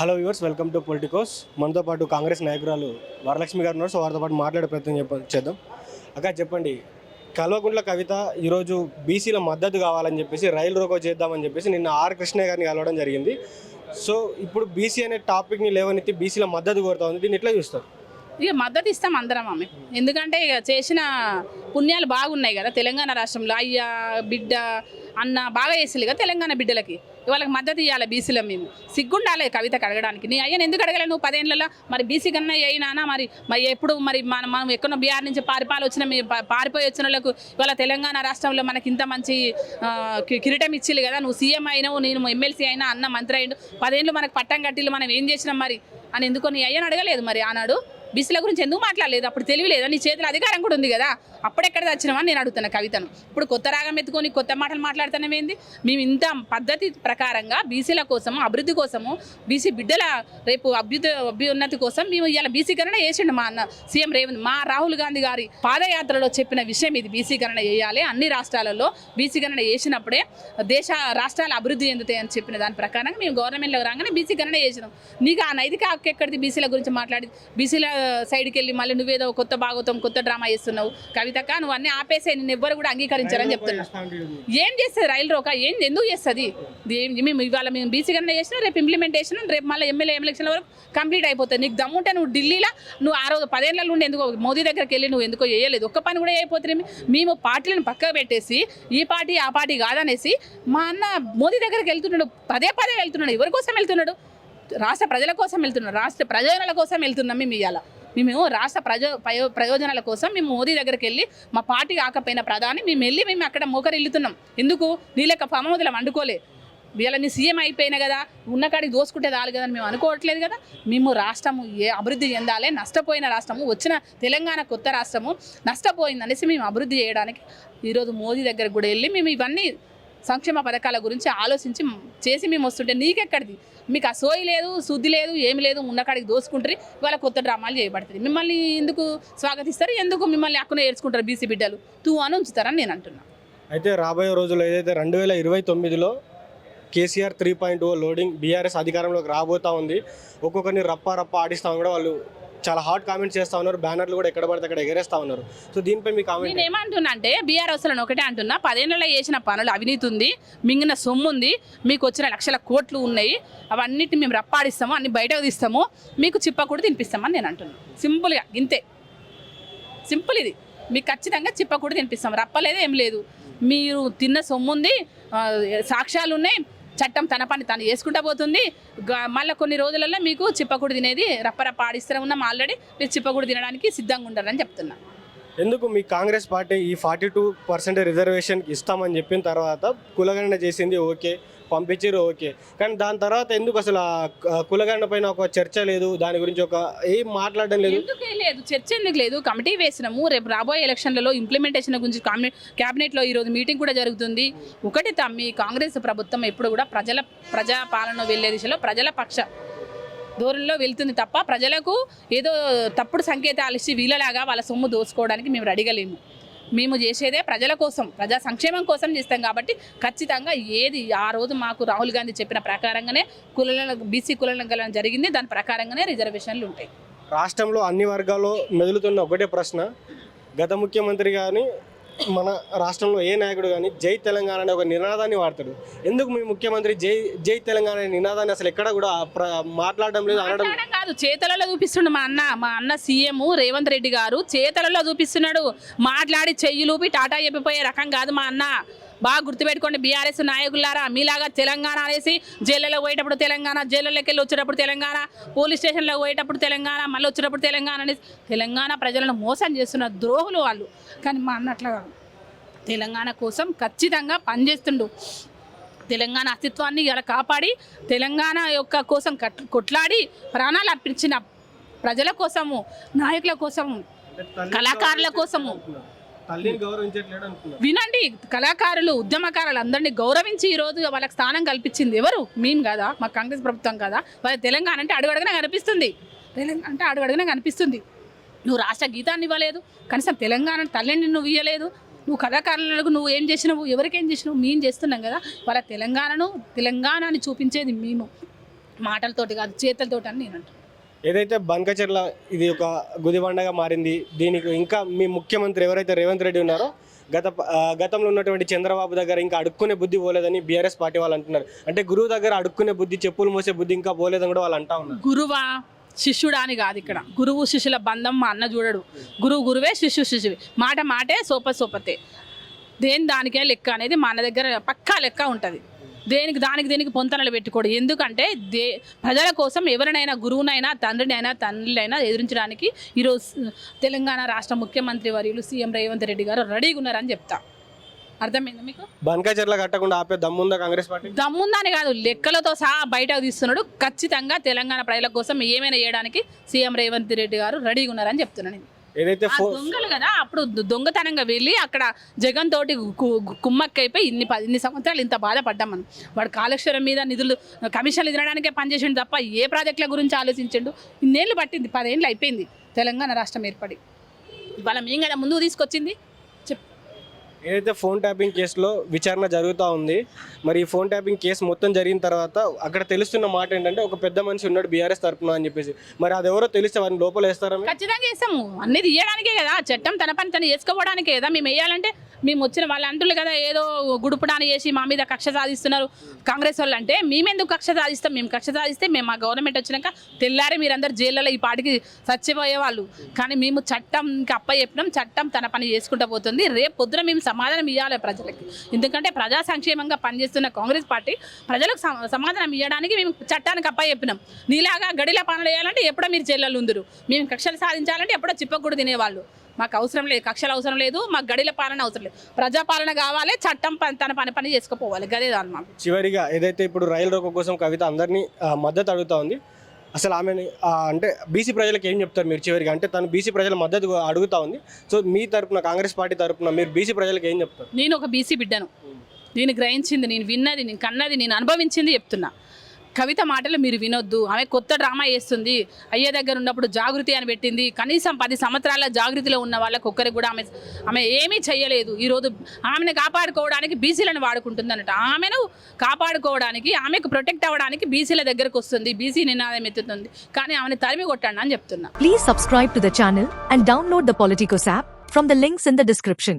Hello viewers welcome to Politicos. మనతో పాటు కాంగ్రెస్ నాయకురాలు వరలక్ష్మి గారు ఉన్నారు. సో వారితో పాటు మాట్లాడే ప్రయత్నం చెప్ప చేద్దాం. అక్క చెప్పండి. కల్వకుంట్ల కవిత ఈరోజు బీసీల మద్దతు కావాలని చెప్పేసి రైలు రోకో చేద్దామని చెప్పేసి నిన్న ఆర్ కృష్ణ గారిని కలవడం జరిగింది. సో ఇప్పుడు బీసీ అనే టాపిక్ని లేవనెత్తి బీసీల మద్దతు కోరుతా ఉంది. దీన్ని ఎట్లా చూస్తారు? ఇక మద్దతు ఇస్తాం అందరం ఆమె. ఎందుకంటే ఇక చేసిన పుణ్యాలు బాగున్నాయి కదా. తెలంగాణ రాష్ట్రంలో అయ్యా బిడ్డ అన్న బాగా చేసింది కదా తెలంగాణ బిడ్డలకి వాళ్ళకి మద్దతు ఇవ్వాలి బీసీలో మేము. సిగ్గుండాలి కవితకు అడగడానికి నీ అయ్యని ఎందుకు అడగలే నువ్వు పదేళ్ళలో మరి బీసీ కన్నా అయినా మరి? మరి ఎప్పుడు మరి మనం మనం ఎక్కడో బీహార్ నుంచి పారిపాలు వచ్చిన పారిపోయి వచ్చిన వాళ్ళకు ఇవాళ తెలంగాణ రాష్ట్రంలో మనకి ఇంత మంచి కి- కిరీటం ఇచ్చిల్లు కదా? నువ్వు సీఎం అయినావు నేను ఎమ్మెల్సీ అయినా అన్న మంత్రి అయిండు పదేళ్ళు మనకు పట్టం కట్టిల్లు మనం ఏం చేసినాం మరి? అని ఎందుకో నీ అయ్యని అడగలేదు మరి ఆనాడు? బీసీల గురించి ఎందుకు మాట్లాడలేదు? అప్పుడు తెలియలేదా నీ చేతిలో అధికారం కూడా ఉంది కదా? అప్పుడెక్కడ వచ్చినామని నేను అడుగుతున్నా కవితను. ఇప్పుడు కొత్త రాగం ఎత్తుకొని కొత్త మాటలు మాట్లాడుతున్నామేంది మేము ఇంత పద్ధతి ప్రకారంగా బీసీల కోసము అభివృద్ధి కోసము బీసీ బిడ్డల రేపు అభ్యుత అభ్యున్నతి కోసం మేము ఇలా బీసీ గణన చేసిండు మా అన్న సీఎం రేవంత్ మా రాహుల్ గాంధీ గారి పాదయాత్రలో చెప్పిన విషయం ఇది. బీసీ గణన చేయాలి. అన్ని రాష్ట్రాలలో బీసీ గణన చేసినప్పుడే దేశ రాష్ట్రాల అభివృద్ధి చెందుతాయి అని చెప్పిన దాని ప్రకారంగా మేము గవర్నమెంట్లో రాగానే బీసీ గణన చేసినాం. నీకు ఆ నైతిక హక్కు ఎక్కడిది? బీసీల గురించి మాట్లాడి బీసీల సైడ్కి వెళ్ళి మళ్ళీ నువ్వేదో కొత్త భాగవతం కొత్త డ్రామా చేస్తున్నావు. కవితక్క నువ్వు అన్నీ ఆపేసే నిన్ను ఎవ్వరు కూడా అంగీకరించారని చెప్తున్నా. ఏం చేస్తుంది రైలు రోక? ఏం ఎందుకు చేస్తుంది? మేము ఇవాళ మేము బీసీ కన్నా చేసినా రేపు ఇంప్లిమెంటేషన్ రేపు మళ్ళీ ఎమ్మెల్యే ఎలక్షన్ల వరకు కంప్లీట్ అయిపోతుంది. నీకు దమ్ముంటే నువ్వు ఢిల్లీలో నువ్వు ఆ రోజు పదేళ్ళ నుండి ఎందుకో మోదీ దగ్గరికి వెళ్ళి నువ్వు ఎందుకో చేయలేదు. ఒక్క పని కూడా అయిపోతుంది మేము పార్టీలను పక్కకు పెట్టేసి ఈ పార్టీ ఆ పార్టీ కాదనేసి మా అన్న మోదీ దగ్గరికి వెళ్తున్నాడు. పదే పదే వెళ్తున్నాడు. ఎవరి కోసం వెళ్తున్నాడు? రాష్ట్ర ప్రజల కోసం వెళ్తున్నాం. రాష్ట్ర ప్రయోజనాల కోసం వెళ్తున్నాం మేము ఇవాళ. మేము రాష్ట్ర ప్రజో ప్రయో ప్రయోజనాల కోసం మేము మోదీ దగ్గరికి వెళ్ళి మా పార్టీ కాకపోయిన ప్రధాని మేము వెళ్ళి మేము అక్కడ మోకరిల్లుతున్నాం. ఎందుకు? నీళ్ళక పమోదలం వండుకోలే. వీళ్ళని సీఎం అయిపోయినా కదా ఉన్న కాడికి దోసుకుంటే రాలి కదా అని మేము అనుకోవట్లేదు కదా. మేము రాష్ట్రము ఏ అభివృద్ధి చెందాలి నష్టపోయిన రాష్ట్రము వచ్చిన తెలంగాణ కొత్త రాష్ట్రము నష్టపోయింది అనేసి మేము అభివృద్ధి చేయడానికి ఈరోజు మోదీ దగ్గరకు కూడా వెళ్ళి మేము ఇవన్నీ సంక్షేమ పథకాల గురించి ఆలోచించి చేసి మేము వస్తుంటే నీకెక్కడిది? మీకు ఆ సోయి లేదు శుద్ధి లేదు ఏమి లేదు ఉన్నకాడికి దోసుకుంటారు ఇవాళ కొత్త డ్రామాలు చేయబడుతుంది. మిమ్మల్ని ఎందుకు స్వాగతిస్తారు? ఎందుకు మిమ్మల్ని అక్కున ఏడ్చుకుంటారు బీసీ బిడ్డలు? తూ అని ఉంచుతారని నేను అంటున్నాను అయితే రాబోయే రోజుల్లో ఏదైతే రెండు వేల ఇరవై తొమ్మిదిలో KCR three point O loading BRS అధికారంలోకి రాబోతా ఉంది ఒక్కొక్కరిని రప్ప రప్ప ఆడిస్తామని కూడా వాళ్ళు చాలా హాట్ కామెంట్స్ చేస్తా ఉన్నారు. బ్యానర్లు కూడా ఎక్కడ పడితే అక్కడ ఎగరేస్తా ఉన్నారు. సో దీనిపై మీ కామెంట్ నేను ఏమంటున్నా అంటే బీఆర్ అవసరం ఒకటే అంటున్నా. పదేళ్ళలో చేసిన పనులు అవినీతి ఉంది మింగిన సొమ్ము ఉంది మీకు వచ్చిన లక్షల కోట్లు ఉన్నాయి అవన్నిటిని మేము రప్పాడిస్తాము అన్ని బయటకు తీస్తాము మీకు చిప్ప కూడా తినిపిస్తామని నేను అంటున్నాను సింపుల్గా ఇంతే. సింపుల్ ఇది. మీకు ఖచ్చితంగా చిప్ప కూడా తినిపిస్తాం. రప్పలేదు ఏం లేదు. మీరు తిన్న సొమ్ము ఉంది సాక్ష్యాలు ఉన్నాయి చట్టం తన పని తను చేసుకుంటా పోతుంది. గ- మళ్ళీ కొన్ని రోజులలో మీకు చిప్పకుడు తినేది రప్పరప్ప ఆడిస్తూనే ఉన్నాం ఆల్రెడీ. మీరు చిప్పకుడు తినడానికి సిద్ధంగా ఉండాలని చెప్తున్నాను ఎందుకు మీ కాంగ్రెస్ పార్టీ ఈ ఫార్టీ టూ పర్సెంట్ రిజర్వేషన్ ఇస్తామని చెప్పిన తర్వాత కులగణన చేసింది ఓకే పంపించారు ఓకే. కానీ దాని తర్వాత ఎందుకు అసలు కులగండ పైన ఒక చర్చ లేదు? దాని గురించి ఒక ఏం మాట్లాడడం లేదు? ఎందుకు లేదు? చర్చ ఎందుకు లేదు? కమిటీ వేసినాము. రేపు రాబోయే ఎలక్షన్లలో ఇంప్లిమెంటేషన్ గురించి క్యాబినెట్లో ఈరోజు మీటింగ్ కూడా జరుగుతుంది. ఒకటి తమ్మి కాంగ్రెస్ ప్రభుత్వం ఎప్పుడు కూడా ప్రజల ప్రజా పాలన వెళ్ళే దిశలో ప్రజల పక్ష. ధోరణిలో వెళ్తుంది తప్ప ప్రజలకు ఏదో తప్పుడు సంకేతాలు ఇచ్చి వీళ్ళలాగా వాళ్ళ సొమ్ము దోచుకోవడానికి మేము రెడీగలేము మేము చేసేదే ప్రజల కోసం ప్రజా సంక్షేమం కోసం చేస్తాం కాబట్టి ఖచ్చితంగా ఏది ఆ రోజు మాకు రాహుల్ గాంధీ చెప్పిన ప్రకారంగానే కుల బీసీ కుల జరిగింది. దాని ప్రకారంగానే రిజర్వేషన్లు ఉంటాయి. రాష్ట్రంలో అన్ని వర్గాల్లో మెదులుతున్న ఒకటే ప్రశ్న. గత ముఖ్యమంత్రి కానీ మన రాష్ట్రంలో ఏ నాయకుడు కానీ జై తెలంగాణ అనే ఒక నినాదాన్ని వాడతాడు. ఎందుకు మీ ముఖ్యమంత్రి జై జై తెలంగాణ అనే నినాదాన్ని అసలు ఎక్కడ కూడా మాట్లాడడం లేదు అనడం కాదు చేతలలో చూపిస్తుండు మా అన్న మా అన్న సీఎం రేవంత్ రెడ్డి గారు చేతలలో చూపిస్తున్నాడు. మాట్లాడి చెయ్యిలూపి టాటా చెప్పిపోయే రకం కాదు మా అన్న. బాగా గుర్తుపెట్టుకోండి బీఆర్ఎస్ నాయకులారా మీలాగా తెలంగాణ అనేసి జైళ్ళలో పోయేటప్పుడు తెలంగాణ జైళ్ళలోకి వెళ్ళి వచ్చేటప్పుడు తెలంగాణ పోలీస్ స్టేషన్లో పోయేటప్పుడు తెలంగాణ మళ్ళీ వచ్చేటప్పుడు తెలంగాణ అనేసి తెలంగాణ ప్రజలను మోసం చేస్తున్న ద్రోహులు వాళ్ళు. కానీ మా అన్నట్లా తెలంగాణ కోసం ఖచ్చితంగా పనిచేస్తుండు. తెలంగాణ అస్తిత్వాన్ని ఇలా కాపాడి తెలంగాణ యొక్క కోసం కట్ కొట్లాడి ప్రాణాలు అర్పించిన ప్రజల కోసము నాయకుల కోసము కళాకారుల కోసము. వినండి కళాకారులు ఉద్యమకారులు అందరినీ గౌరవించి ఈరోజు వాళ్ళకి స్థానం కల్పించింది ఎవరు? మేము కదా? మా కాంగ్రెస్ ప్రభుత్వం కదా? వాళ్ళ తెలంగాణ అంటే అడుగడుగునే కనిపిస్తుంది. తెలంగాణ అంటే అడుగడుగునే కనిపిస్తుంది. నువ్వు రాష్ట్ర గీతాన్ని ఇవ్వలేదు. కనీసం తెలంగాణ తల్లిని నువ్వు ఇవ్వలేదు నువ్వు కళాకారులకు నువ్వు ఏం చేసినావు ఎవరికి ఏం చేసినావు మేము చేస్తున్నాం కదా. వాళ్ళ తెలంగాణను తెలంగాణని చూపించేది మేము. మాటలతోటి కాదు చేతులతోటి అని నేను అంటున్నాను ఏదైతే బంకచెర్ల ఇది ఒక గుదిబండగా మారింది దీనికి ఇంకా మీ ముఖ్యమంత్రి ఎవరైతే రేవంత్ రెడ్డి ఉన్నారో గత గతంలో ఉన్నటువంటి చంద్రబాబు దగ్గర ఇంకా అడుక్కునే బుద్ధి పోలేదని బీఆర్ఎస్ పార్టీ వాళ్ళు అంటున్నారు. అంటే గురువు దగ్గర అడుక్కునే బుద్ధి చెప్పులు మోసే బుద్ధి ఇంకా పోలేదని కూడా వాళ్ళు అంటా ఉన్నారు. గురువా శిష్యుడా అని కాదు ఇక్కడ. గురువు శిష్యుల బంధం మా అన్న చూడడు. గురువు గురువే శిష్యు శిష్యువి మాట మాటే సోప సోపతే. దేని దానికే లెక్క అనేది మా అన్న దగ్గర పక్కా లెక్క ఉంటుంది. దేనికి దానికి దేనికి పొంతనలు పెట్టుకోడు. ఎందుకంటే దే ప్రజల కోసం ఎవరినైనా గురువునైనా తండ్రినైనా తండ్రినైనా ఎదిరించడానికి ఈరోజు తెలంగాణ రాష్ట్ర ముఖ్యమంత్రి వర్యులు సీఎం రేవంత్ రెడ్డి గారు రెడీగా ఉన్నారని చెప్తా. అర్థమైందా మీకు? బంకచెర్ల కట్టకుండా ఆపే దమ్ముందా కాంగ్రెస్ పార్టీ? దమ్ముందని కాదు లెక్కలతో సహా బయటకు తీస్తున్నాడు. ఖచ్చితంగా తెలంగాణ ప్రజల కోసం ఏమైనా చేయడానికి సీఎం రేవంత్ రెడ్డి గారు రెడీగా ఉన్నారని చెప్తున్నాను నేను. ఏదైతే దొంగలు కదా అప్పుడు దొంగతనంగా వెళ్ళి అక్కడ జగన్ తోటి కుమ్మక్కైపోయి ఇన్ని ఇన్ని సంవత్సరాలు ఇంత బాధపడ్డాం మనం. వాడు కాళేశ్వరం మీద నిధులు కమిషన్లు తినడానికే పనిచేసిండు తప్ప ఏ ప్రాజెక్టుల గురించి ఆలోచించిండు? ఇన్నేళ్ళు పట్టింది పదేళ్ళు అయిపోయింది తెలంగాణ రాష్ట్రం ఏర్పడి. ఇవాళ మేము కదా ముందుకు తీసుకొచ్చింది? ఏదైతే ఫోన్ ట్యాపింగ్ కేసులో విచారణ జరుగుతూ ఉంది మరి ఈ ఫోన్ ట్యాపింగ్ కేసు మొత్తం జరిగిన తర్వాత అక్కడ తెలుస్తున్న మాట ఏంటంటే ఒక పెద్ద మనిషి ఉన్నాడు బీఆర్ఎస్ తరపున అని చెప్పేసి. మరి అది ఎవరో తెలిస్తే వారిని లోపల వేస్తారా ఖచ్చితంగా వేసాము అన్ని తీయడానికే కదా. చట్టం తన పని తను చేసుకోవడానికే కదా. మేము వేయాలంటే మేము వచ్చిన వాళ్ళు అంటున్నారు కదా ఏదో గుడుపుడాని చేసి మా మీద కక్ష సాధిస్తున్నారు. కాంగ్రెస్ వాళ్ళు అంటే మేమెందుకు కక్ష సాధిస్తాం? మేము కక్ష సాధిస్తే మేము మా గవర్నమెంట్ వచ్చినాక తెల్లారి మీరందరూ జైళ్ళలో ఈ పాటికి చచ్చిపోయే వాళ్ళు కానీ మేము చట్టం ఇంకా అప్ప చెప్పినాం చట్టం తన పని చేసుకుంటూ పోతుంది. రేపు పొద్దున మేము సమాధానం ఇవ్వాలి ప్రజలకి. ఎందుకంటే ప్రజా సంక్షేమంగా పనిచేస్తున్న కాంగ్రెస్ పార్టీ ప్రజలకు సమాధానం ఇవ్వడానికి మేము చట్టానికి అప్ప చెప్పినాం. నీలాగా గడిల పనులు చేయాలంటే ఎప్పుడో మీరు చెల్లెలు ఉందరు. మేము కక్షలు సాధించాలంటే ఎప్పుడో చిప్పకూడు తినేవాళ్ళు. మాకు అవసరం లేదు కక్షలు అవసరం లేదు మాకు గడిల పాలన అవసరం లేదు. ప్రజాపాలన కావాలి చట్టం పని తన పని పని చేసుకోపోవాలి. గదే దాని మాకు చివరిగా ఏదైతే ఇప్పుడు రైలు రోకో కోసం కవిత అందరినీ మద్దతు అడుగుతా ఉంది అసలు ఆమెని అంటే బీసీ ప్రజలకు ఏం చెప్తారు మీరు చివరిగా? అంటే తను బీసీ ప్రజల మద్దతు అడుగుతా ఉంది. సో మీ తరపున కాంగ్రెస్ పార్టీ తరపున మీరు బీసీ ప్రజలకు ఏం చెప్తారు? నేను ఒక బీసీ బిడ్డను. నేను గ్రహించింది నేను విన్నది నేను కన్నది నేను అనుభవించింది చెప్తున్నా. కవిత మాటలు మీరు వినొద్దు. ఆమె కొత్త డ్రామా వేస్తుంది అయ్యే దగ్గర ఉన్నప్పుడు జాగృతి అని పెట్టింది. కనీసం పది సంవత్సరాల జాగృతిలో ఉన్న వాళ్ళకి ఒక్కరికి కూడా ఆమె ఆమె ఏమీ చెయ్యలేదు. ఈరోజు ఆమెను కాపాడుకోవడానికి బీసీలను వాడుకుంటుందన్నట ఆమెను కాపాడుకోవడానికి ఆమెకు ప్రొటెక్ట్ అవ్వడానికి బీసీల దగ్గరకు వస్తుంది. బీసీ నినాదం ఎత్తుతుంది. కానీ ఆమెను తరిమి కొట్టండి అని చెప్తున్నా. Please subscribe to the channel and download the Politicos app from the links in the description